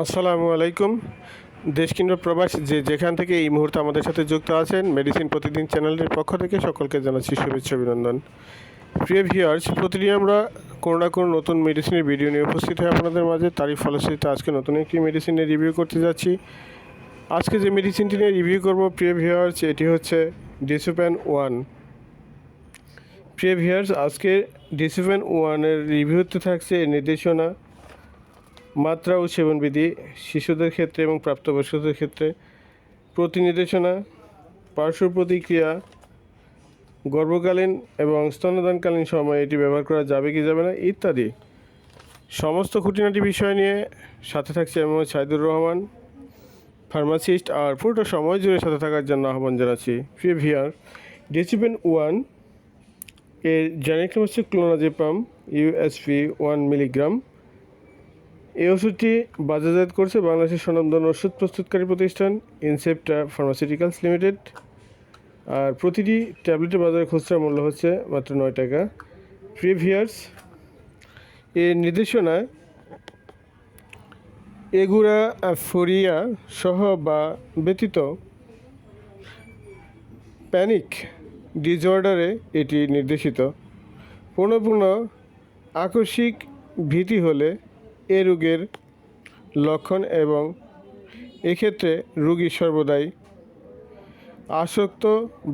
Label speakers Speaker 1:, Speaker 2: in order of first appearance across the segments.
Speaker 1: আসসালামু আলাইকুম। দেশ কিংবা প্রবাস যে যেখান থেকে এই মুহূর্তে আমাদের সাথে যুক্ত আছেন মেডিসিন প্রতিদিন চ্যানেলের পক্ষ থেকে সকলকে জানাচ্ছি শুভেচ্ছা, অভিনন্দন। প্রিয় ভিউয়ার্স, প্রতিদিন আমরা কোনো না কোনো নতুন মেডিসিনের ভিডিও নিয়ে উপস্থিত হয়ে আপনাদের মাঝে। তারই ফলশ্রুতিতে আজকে নতুন একটি মেডিসিনের রিভিউ করতে যাচ্ছি। আজকে যে মেডিসিনটি নিয়ে রিভিউ করব, প্রিয় ভিউয়ার্স, এটি হচ্ছে ডিসুপ্যান ওয়ান প্রিয় ভিউয়ার্স, আজকে ডিসুপ্যান ওয়ানের রিভিউতে থাকছে নির্দেশনা মাত্রা ও সেবনবিধি, শিশুদের ক্ষেত্রে এবং প্রাপ্তবয়স্কদের ক্ষেত্রে প্রতি নির্দেশনা পার্শ্ব প্রতিক্রিয়া, গর্ভকালীন এবং স্তন্যদানকালীন সময়ে এটি ব্যবহার করা যাবে কি যাবে না ইত্যাদি। সমস্ত খুঁটিনাটি বিষয় নিয়ে সাথে থাকছে এম সাইদুর রহমান, ফার্মাসিস্ট আর পুরোটা সময় জুড়ে সাথে থাকার জন্য আহ্বান জানাচ্ছি। প্রিয় ভিয়ার ডেসিপেন ওয়ানের জেনেরিক নাম হচ্ছে ক্লোনাজেপাম ইউএসপি ওয়ান মিলিগ্রাম এই ওষুধটি বাজারজাত করছে বাংলাদেশের স্বনামধন্য ওষুধ প্রস্তুতকারী প্রতিষ্ঠান ইনসেপ্টা ফার্মাসিউটিক্যালস লিমিটেড। আর প্রতিটি ট্যাবলেটের বাজারে খুচরা মূল্য হচ্ছে মাত্র নয় টাকা। প্রিভিয়ার্স এর নির্দেশনায় এগুড়া ফরিয়া সহ বা ব্যতীত প্যানিক ডিসঅর্ডারে এটি নির্দেশিত। পুনঃ পুনঃ আকস্মিক ভীতি হলে এ রোগের লক্ষণ এবং এক্ষেত্রে রোগী সর্বদাই আসক্ত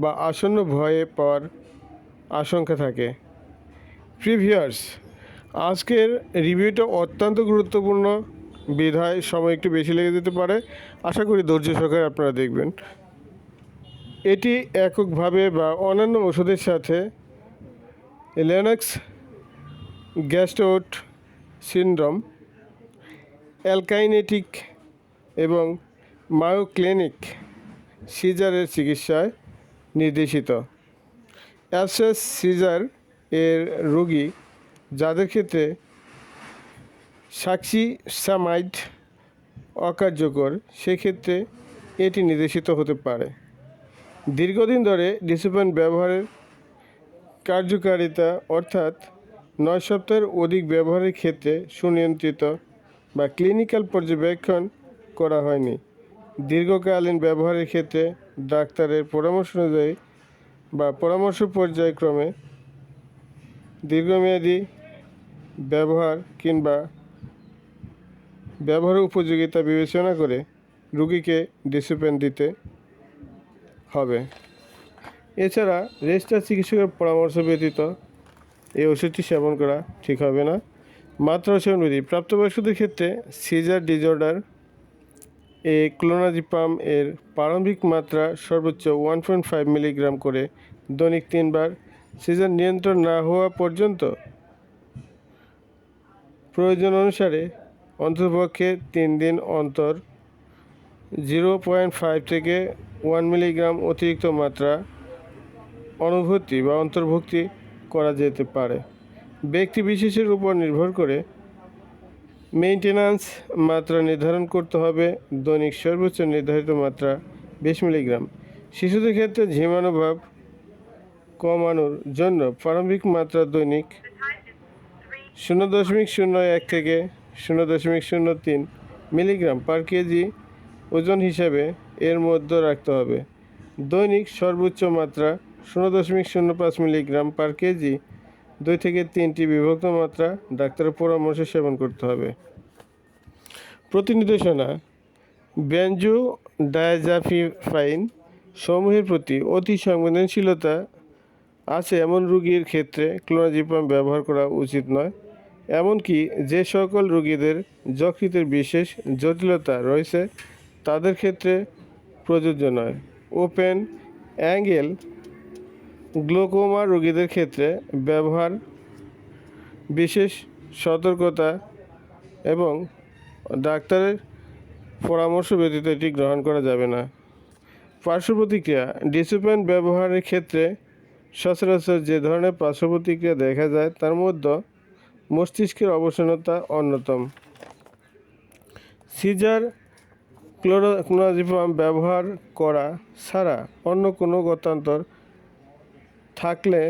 Speaker 1: বা আসন্ন ভয়ে পাওয়ার আশঙ্কা থাকে। প্রিভিয়ার্স, আজকের রিভিউটা অত্যন্ত গুরুত্বপূর্ণ। বিধায় সময় একটু বেশি লেগে যেতে পারে। আশা করি ধৈর্য সহকারে আপনারা দেখবেন। এটি এককভাবে বা অন্যান্য ওষুধের সাথে লেনক্স গ্যাস্টোট সিনড্রোম অ্যালকাইনেটিক এবং মায়োক্লিনিক সিজারের চিকিৎসায় নির্দেশিত। অ্যাবসেস সিজার এর রোগী যাদের ক্ষেত্রে সাক্ষী সামাইড অকার্যকর, সেক্ষেত্রে এটি নির্দেশিত হতে পারে। দীর্ঘদিন ধরে ডিসিপ্লিন ব্যবহারের কার্যকারিতা অর্থাৎ নয় সপ্তাহের অধিক ব্যবহারের ক্ষেত্রে সুনিয়ন্ত্রিত বা ক্লিনিক্যাল পর্যবেক্ষণ করা হয়নি। দীর্ঘকালীন ব্যবহারের ক্ষেত্রে ডাক্তারের পরামর্শ অনুযায়ী বা পরামর্শ পর্যায়ক্রমে দীর্ঘমেয়াদী ব্যবহার কিংবা ব্যবহার উপযোগিতা বিবেচনা করে রুগীকে ডিসিপ্লিন দিতে হবে। এছাড়া রেজিস্টার চিকিৎসকের পরামর্শ ব্যতীত এই ওষুধটি সেবন করা ঠিক হবে না। মাত্রা ও সেবনবিধি প্রাপ্তবয়স্কদের ক্ষেত্রে সিজার ডিজর্ডার এ ক্লোনাজিপাম এর প্রারম্ভিক মাত্রা সর্বোচ্চ ওয়ান পয়েন্ট ফাইভ মিলিগ্রাম করে দৈনিক তিনবার। সিজার নিয়ন্ত্রণ না হওয়া পর্যন্ত প্রয়োজন অনুসারে অন্ততপক্ষে তিন দিন অন্তর জিরো পয়েন্ট ফাইভ থেকে ওয়ান মিলিগ্রাম অতিরিক্ত মাত্রা অনুভূতি বা অন্তর্ভুক্তি করা যেতে পারে। ব্যক্তি বিশেষের উপর নির্ভর করে মেইনটেন্যান্স মাত্রা নির্ধারণ করতে হবে, দৈনিক সর্বোচ্চ নির্ধারিত মাত্রা বিশ মিলিগ্রাম। শিশুদের ক্ষেত্রে ঝিমানোভাব কমানোর জন্য প্রারম্ভিক মাত্রা দৈনিক শূন্য দশমিক শূন্য এক থেকে শূন্য দশমিক শূন্য তিন মিলিগ্রাম পার কেজি ওজন হিসাবে এর মধ্যে রাখতে হবে। দৈনিক সর্বোচ্চ মাত্রা শূন্য দশমিক শূন্য পাঁচ মিলিগ্রাম পার কেজি দুই থেকে তিনটি বিভক্ত মাত্রা ডাক্তারের পরামর্শে সেবন করতে হবে। প্রতিনির্দেশনা ব্যঞ্জো ডায়াজাফিফাইন সমূহের প্রতি অতি সংবেদনশীলতা আছে এমন রোগীর ক্ষেত্রে ক্লোনাজিপাম ব্যবহার করা উচিত নয়, এমনকি যে সকল রোগীদের যকৃতের বিশেষ জটিলতা রয়েছে তাদের ক্ষেত্রে প্রযোজ্য নয়। ওপেন অ্যাঙ্গেল গ্লোকোমা রোগীদের ক্ষেত্রে ব্যবহার, বিশেষ সতর্কতা এবং ডাক্তারের পরামর্শ ব্যতীত এটি গ্রহণ করা যাবে না। পার্শ্ব প্রতিক্রিয়া, ডিসিপ্লিন ব্যবহারের ক্ষেত্রে সচরাচর যে ধরনের পার্শ্ব প্রতিক্রিয়া দেখা যায়, তার মধ্যে মস্তিষ্কের অবসন্নতা অন্যতম। সিজার ক্লোরোক্লোনাজিপাম ব্যবহার করা ছাড়া অন্য কোনো গতান্তর থাকলে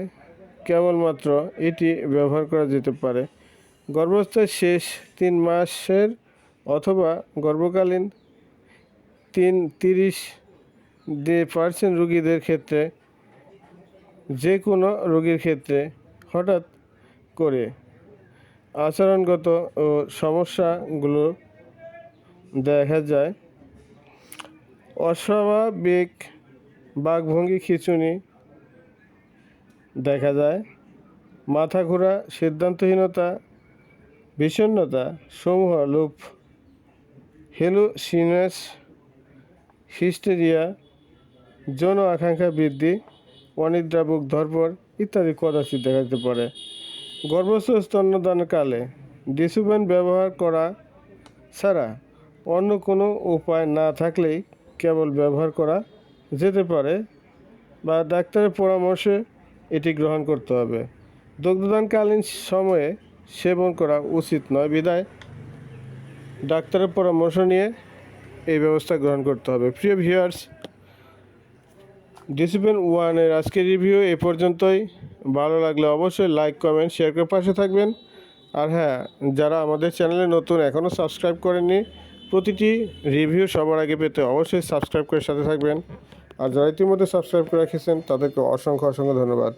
Speaker 1: কেবলমাত্র এটি ব্যবহার করা যেতে পারে। গর্ভাবস্থার শেষ তিন মাসের অথবা গর্ভকালীন তিন তিরিশ পার্সেন্ট রোগীদের ক্ষেত্রে যে কোনো রোগীর ক্ষেত্রে হঠাৎ করে আচরণগত ও সমস্যাগুলো দেখা যায়। অস্বাভাবিক বাঘভঙ্গি খিঁচুনি দেখা যায়। মাথা ঘোরা, সিদ্ধান্তহীনতা, বিষণ্ণতা সমূহ লোপ হেলুসিনাস হিস্টেরিয়া যৌন আকাঙ্ক্ষা বৃদ্ধি অনিদ্রা বুক ধরপড় ইত্যাদি কদাচিৎ দেখা যেতে পারে। গর্ভস্থ স্তন্যদানকালে ডিসুবেন ব্যবহার করা ছাড়া অন্য কোনো উপায় না থাকলেই কেবল ব্যবহার করা যেতে পারে বা ডাক্তারের পরামর্শে এটি গ্রহণ করতে হবে। দুগ্ধদানকালীন সময়ে সেবন করা উচিত নয়। বিদায়। ডাক্তারের পরামর্শ নিয়ে এই ব্যবস্থা গ্রহণ করতে হবে। প্রিয় ভিউয়ার্স, ডিসিপ্লিন ওয়ানের আজকের রিভিউ এ পর্যন্তই। ভালো লাগলে অবশ্যই লাইক, কমেন্ট, শেয়ার করে পাশে থাকবেন। আর হ্যাঁ যারা আমাদের চ্যানেলে নতুন, এখনও সাবস্ক্রাইব করেননি, প্রতিটি রিভিউ সবার আগে পেতে অবশ্যই সাবস্ক্রাইব করে সাথে থাকবেন। আর যারা ইতিমধ্যে সাবস্ক্রাইব করে রেখেছেন তাদেরকে অসংখ্য অসংখ্য ধন্যবাদ।